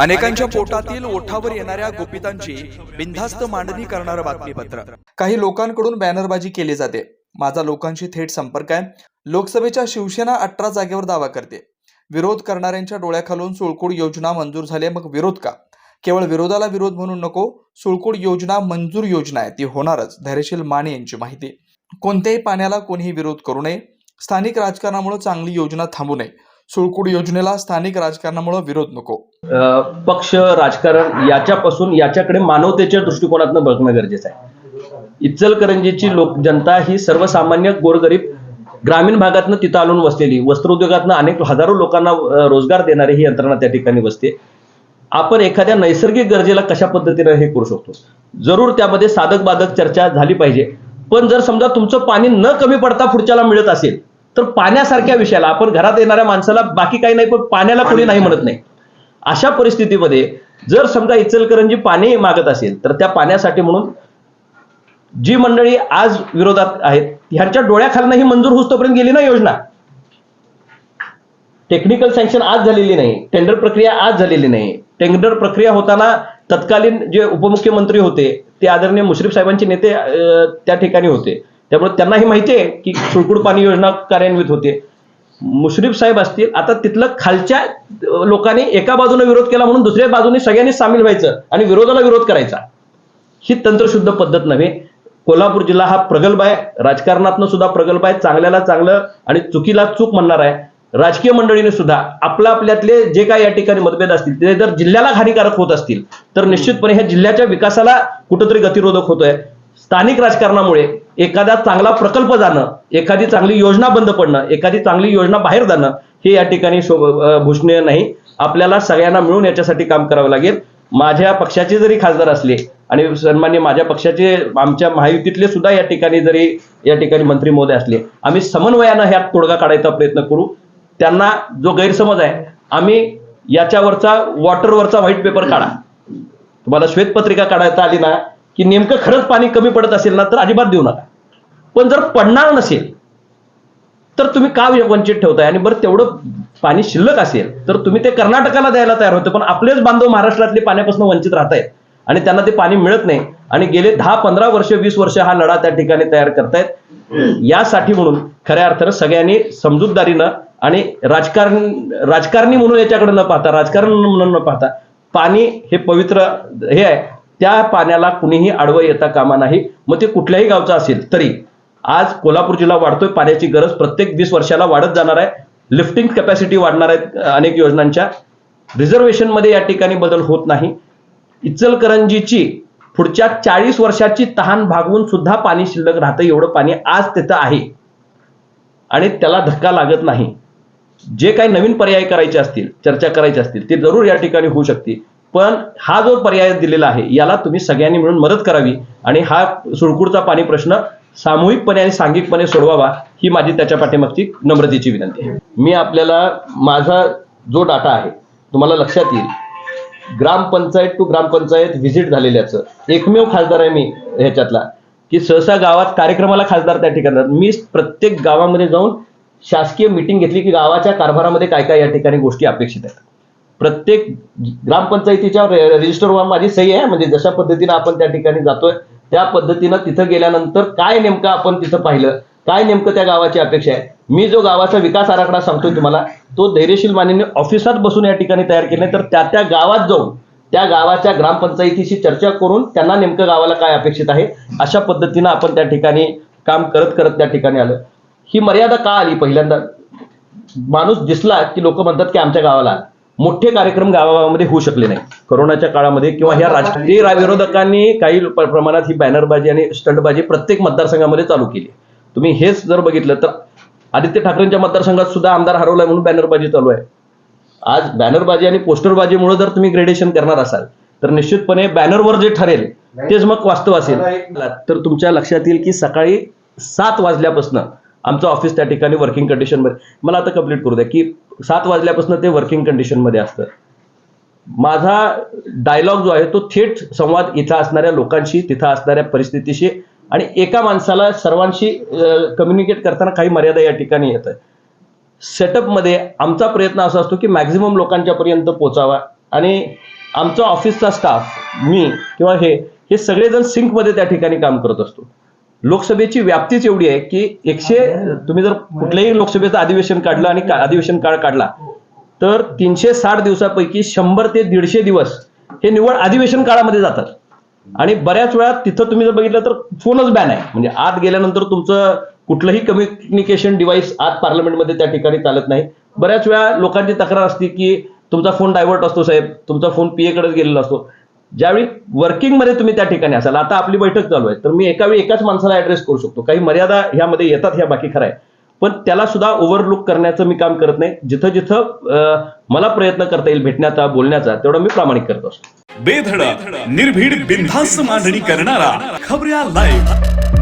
अनेकांच्या पोटातील ओठावर येणाऱ्या गुपितांची बिनधास्त मांडणी करणारं बातमीपत्र. काही लोकांकडून बॅनरबाजी केली जाते. माझा लोकांशी थेट संपर्क आहे. लोकसभेच्या शिवसेना अठरा जागेवर दावा करते. विरोध करणाऱ्यांच्या डोळ्याखालून सुळकूड योजना मंजूर झाली मग विरोध का? केवळ विरोधाला विरोध म्हणून नको. सुळकूड योजना मंजूर योजना आहे. ती होणारच. धैर्यशील माने यांची माहिती. कोणत्याही पाण्याला कोणीही विरोध करू नये. स्थानिक राजकारणामुळे चांगली योजना थांबू नये. सुळकूड योजनेला स्थानिक राजकारणामुळे विरोध नको. पक्ष राजकारण याच्यापासून याच्याकडे मानवतेच्या दृष्टिकोनातून बघणं गरजेचं आहे. इचलकरंजीची लोक जनता ही सर्वसामान्य गोरगरीब ग्रामीण भागातनं तिथं आणून वसलेली वस्त्रोद्योगातनं अनेक हजारो लोकांना रोजगार देणारी ही यंत्रणा त्या ठिकाणी बसते. आपण एखाद्या नैसर्गिक गरजेला कशा पद्धतीनं हे करू शकतो? जरूर त्यामध्ये साधक बाधक चर्चा झाली पाहिजे. पण जर समजा तुमचं पाणी न कमी पडता पुढच्याला मिळत असेल तर पाण्यासारख्या विषयाला आपण घरात येणाऱ्या माणसाला बाकी काही नाही पण पाण्याला कोणी नाही म्हणत नाही. अशा परिस्थितीमध्ये जर समजा इचलकरंजी पाणी मागत असेल तर त्या पाण्यासाठी म्हणून जी मंडळी आज विरोधात आहेत ह्यांच्या डोळ्याखालनं ही मंजूर होतोपर्यंत गेली ना योजना. टेक्निकल सँक्शन आज झालेली नाही टेंडर प्रक्रिया आज झालेली नाही. टेंडर प्रक्रिया होताना तत्कालीन जे उपमुख्यमंत्री होते ते आदरणीय मुश्रीफ साहेबांचे नेते त्या ठिकाणी होते. त्यामुळे त्यांनाही माहिती आहे की सुळकुड पाणी योजना कार्यान्वित होते. मुश्रीफ साहेब असतील आता तिथलं खालच्या लोकांनी एका बाजूने विरोध केला म्हणून दुसऱ्या बाजूने सगळ्यांनी सामील व्हायचं आणि विरोधाला विरोध करायचा. ही तंत्रशुद्ध पद्धत नव्हे. कोल्हापूर जिल्हा हा प्रगल्भ आहे. राजकारणातनं सुद्धा प्रगल्भ आहे. चांगल्याला चांगलं आणि चुकीला चूक म्हणणार आहे. राजकीय मंडळीने सुद्धा आपल्या आपल्यातले जे काही या ठिकाणी मतभेद असतील ते जर जिल्ह्याला हानिकारक होत असतील तर निश्चितपणे ह्या जिल्ह्याच्या विकासाला कुठंतरी गतिरोधक होतोय. स्थानिक राजकारणामुळे एखादा चांगला प्रकल्प जाणं एखादी चांगली योजना बंद पडणं एखादी चांगली योजना बाहेर जाणं हे या ठिकाणी शोभ भूषणीय नाही. आपल्याला सगळ्यांना मिळून याच्यासाठी काम करावं लागेल. माझ्या पक्षाचे जरी खासदार असले आणि सन्मान्य माझ्या पक्षाचे आमच्या महायुतीतले सुद्धा या ठिकाणी जरी या ठिकाणी मंत्री महोदय असले आम्ही समन्वयानं ह्यात तोडगा काढायचा प्रयत्न करू. त्यांना जो गैरसमज आहे आम्ही याच्यावरचा वॉटरवरचा व्हाईट पेपर काढा. तुम्हाला श्वेतपत्रिका काढायला आली ना की नेमकं खरंच पाणी कमी पडत असेल ना तर अजिबात देऊ नका. पण जर पडणार नसेल तर तुम्ही का वंचित ठेवताय? आणि बरं तेवढं पाणी शिल्लक असेल तर तुम्ही ते कर्नाटकाला द्यायला तयार होते. पण आपलेच बांधव महाराष्ट्रातले पाण्यापासून वंचित राहत आहेत आणि त्यांना ते पाणी मिळत नाही. आणि गेले दहा पंधरा वर्ष वीस वर्ष हा लढा त्या ठिकाणी तयार करतायत. यासाठी म्हणून खऱ्या अर्थानं सगळ्यांनी समजूतदारीनं आणि राजकारण राजकारणी म्हणून याच्याकडे न पाहता राजकारण म्हणून न पाहता पाणी हे पवित्र हे आहे. त्या पाण्याला कुणीही आडवं येता कामा नाही. मग ते कुठल्याही गावचं असेल तरी आज कोल्हापूर जिल्हा वाढतोय पाण्याची गरज प्रत्येक वीस वर्षाला वाढत जाणार आहे. लिफ्टिंग कॅपॅसिटी वाढणार आहेत अनेक योजनांच्या. रिझर्वेशनमध्ये या ठिकाणी बदल होत नाही. इचलकरंजीची पुढच्या चाळीस वर्षाची तहान भागवून सुद्धा पाणी शिल्लक राहतं एवढं पाणी आज तिथं आहे. आणि त्याला धक्का लागत नाही. जे काही नवीन पर्याय करायचे असतील चर्चा करायची असतील ते जरूर या ठिकाणी होऊ शकते पण हा जो पर्याय दिलेला आहे याला तुम्ही सगळ्यांनी मिळून मदत करावी. आणि हा सुळकूरचा पाणी प्रश्न सामूहिकपणे आणि सांघिकपणे सोडवावा ही माझी त्याच्या पाठीमागची नम्रतेची विनंती आहे. मी आपल्याला माझा जो डाटा आहे तुम्हाला लक्षात येईल ग्रामपंचायत टू ग्रामपंचायत व्हिजिट झालेल्याचं एकमेव खासदार आहे मी ह्याच्यातला की सहसा गावात कार्यक्रमाला खासदार त्या ठिकाणी मी प्रत्येक गावामध्ये जाऊन शासकीय मीटिंग घेतली की गावाच्या कारभारामध्ये काय काय या ठिकाणी गोष्टी अपेक्षित आहेत. प्रत्येक ग्रामपंचायतीच्या रजिस्टरवर माझी सही आहे म्हणजे जशा पद्धतीने आपण त्या ठिकाणी जातोय त्या पद्धतीनं तिथं गेल्यानंतर काय नेमकं आपण तिथं पाहिलं? काय नेमकं त्या गावाची अपेक्षा आहे? मी जो गावाचा विकास आराखडा सांगतोय तुम्हाला तो धैर्यशील मानेने ऑफिसात बसून या ठिकाणी तयार केले तर त्या त्या गावात जाऊन त्या गावाच्या ग्रामपंचायतीशी चर्चा करून त्यांना नेमकं गावाला काय अपेक्षित आहे अशा पद्धतीनं आपण त्या ठिकाणी काम करत करत त्या ठिकाणी आलं. ही मर्यादा का आली पहिल्यांदा? माणूस दिसला की लोक म्हणतात की आमच्या गावाला मोठे कार्यक्रम गावागावामध्ये होऊ शकले नाही. कोरोनाच्या काळामध्ये किंवा ह्या राजकीय विरोधकांनी काही प्रमाणात ही बॅनरबाजी आणि स्टंटबाजी प्रत्येक मतदारसंघामध्ये चालू केली. तुम्ही हेच जर बघितलं तर आदित्य ठाकरेंच्या मतदारसंघात सुद्धा आमदार हरवलाय म्हणून बॅनरबाजी चालू आहे. आज बॅनरबाजी आणि पोस्टरबाजीमुळे जर तुम्ही ग्रेडेशन करणार असाल तर निश्चितपणे बॅनरवर जे ठरेल तेच मग वास्तव असेल. तर तुमच्या लक्षात येईल की सकाळी सात वाजल्यापासून आमचं ऑफिस त्या ठिकाणी वर्किंग कंडिशनमध्ये मला आता कंप्लीट करू द्या की सात वाजल्यापासून ते वर्किंग कंडिशनमध्ये असतं. माझा डायलॉग जो आहे तो थेट संवाद इथं असणाऱ्या लोकांशी तिथं असणाऱ्या परिस्थितीशी आणि एका माणसाला सर्वांशी कम्युनिकेट करताना काही मर्यादा या ठिकाणी येत आहे सेटअपमध्ये आमचा प्रयत्न असा असतो की मॅक्झिमम लोकांच्या पर्यंत पोचावा आणि आमचा ऑफिसचा स्टाफ मी किंवा हे हे सगळेजण सिंकमध्ये त्या ठिकाणी काम करत असतो. लोकसभेची व्याप्तीच एवढी आहे की एकशे तुम्ही जर कुठल्याही लोकसभेचं अधिवेशन काढलं आणि अधिवेशन काळ काढला तर तीनशे साठ दिवसापैकी शंभर ते दीडशे दिवस हे निवड अधिवेशन काळामध्ये जातात. आणि बऱ्याच वेळा तिथं तुम्ही जर बघितलं तर फोनच बॅन आहे. म्हणजे आत गेल्यानंतर तुमचं कुठलंही कम्युनिकेशन डिव्हाइस आत पार्लमेंटमध्ये त्या ठिकाणी चालत नाही. बऱ्याच वेळा लोकांची तक्रार असते की तुमचा फोन डायव्हर्ट असतो साहेब तुमचा फोन पीए कडेच गेलेला असतो. ज्यावेळी वर्किंगमध्ये तुम्ही त्या ठिकाणी असाल आता आपली बैठक चालू आहे तर मी एका वेळी एकाच माणसाला ऍड्रेस करू शकतो. काही मर्यादा ह्यामध्ये येतात ह्या बाकी खरं आहे. पण त्याला सुद्धा ओव्हरलुक करण्याचं मी काम करत नाही. जिथं जिथं मला प्रयत्न करता येईल भेटण्याचा बोलण्याचा तेवढा मी प्रामाणिक करत असतो. बेधडक निर्भीड बिनधास्त मांडणी करणारा खबऱ्या लाईव्ह